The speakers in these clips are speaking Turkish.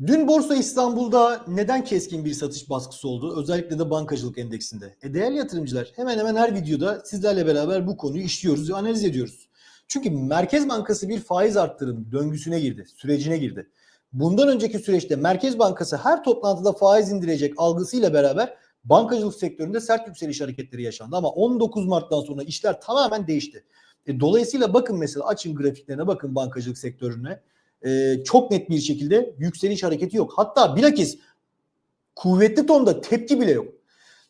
Dün Borsa İstanbul'da neden keskin bir satış baskısı oldu? Özellikle de bankacılık endeksinde. E değerli yatırımcılar hemen hemen her videoda sizlerle beraber bu konuyu işliyoruz ve analiz ediyoruz. Çünkü Merkez Bankası bir faiz arttırım döngüsüne girdi, sürecine girdi. Bundan önceki süreçte Merkez Bankası her toplantıda faiz indirecek algısıyla beraber bankacılık sektöründe sert yükseliş hareketleri yaşandı. Ama 19 Mart'tan sonra işler tamamen değişti. E, dolayısıyla bakın mesela açın grafiklerine bakın bankacılık sektörüne e, çok net bir şekilde yükseliş hareketi yok. Hatta bilakis kuvvetli tonda tepki bile yok.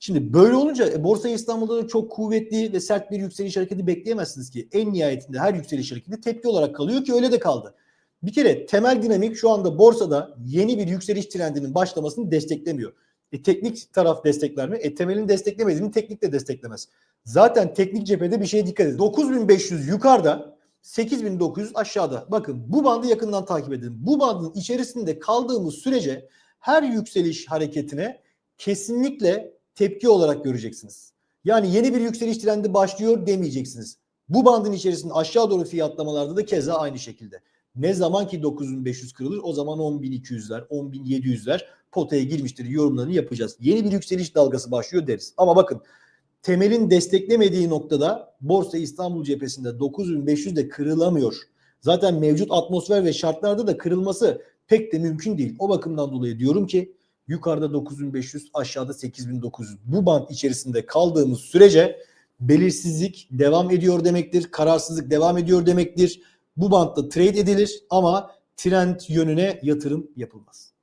Şimdi böyle olunca e, Borsa İstanbul'da da çok kuvvetli ve sert bir yükseliş hareketi bekleyemezsiniz ki. En nihayetinde her yükseliş hareketi tepki olarak kalıyor ki öyle de kaldı. Bir kere temel dinamik şu anda borsada yeni bir yükseliş trendinin başlamasını desteklemiyor. E, teknik taraf destekler mi? E, temelini desteklemediğini teknik de desteklemez. Zaten teknik cephede bir şeye dikkat edin. 9500 yukarıda 8900 aşağıda. Bakın bu bandı yakından takip edin. Bu bandın içerisinde kaldığımız sürece her yükseliş hareketine kesinlikle tepki olarak göreceksiniz. Yani yeni bir yükseliş trendi başlıyor demeyeceksiniz. Bu bandın içerisinde aşağı doğru fiyatlamalarda da keza aynı şekilde. Ne zaman ki 9500 kırılır o zaman 10200'ler, 10700'ler potaya girmiştir yorumlarını yapacağız. Yeni bir yükseliş dalgası başlıyor deriz. Ama bakın temelin desteklemediği noktada Borsa İstanbul cephesinde 9500 de kırılamıyor. Zaten mevcut atmosfer ve şartlarda da kırılması pek de mümkün değil. O bakımdan dolayı diyorum ki yukarıda 9500 aşağıda 8900 bu band içerisinde kaldığımız sürece belirsizlik devam ediyor demektir. Kararsızlık devam ediyor demektir. Bu bantta trade edilir ama trend yönüne yatırım yapılmaz.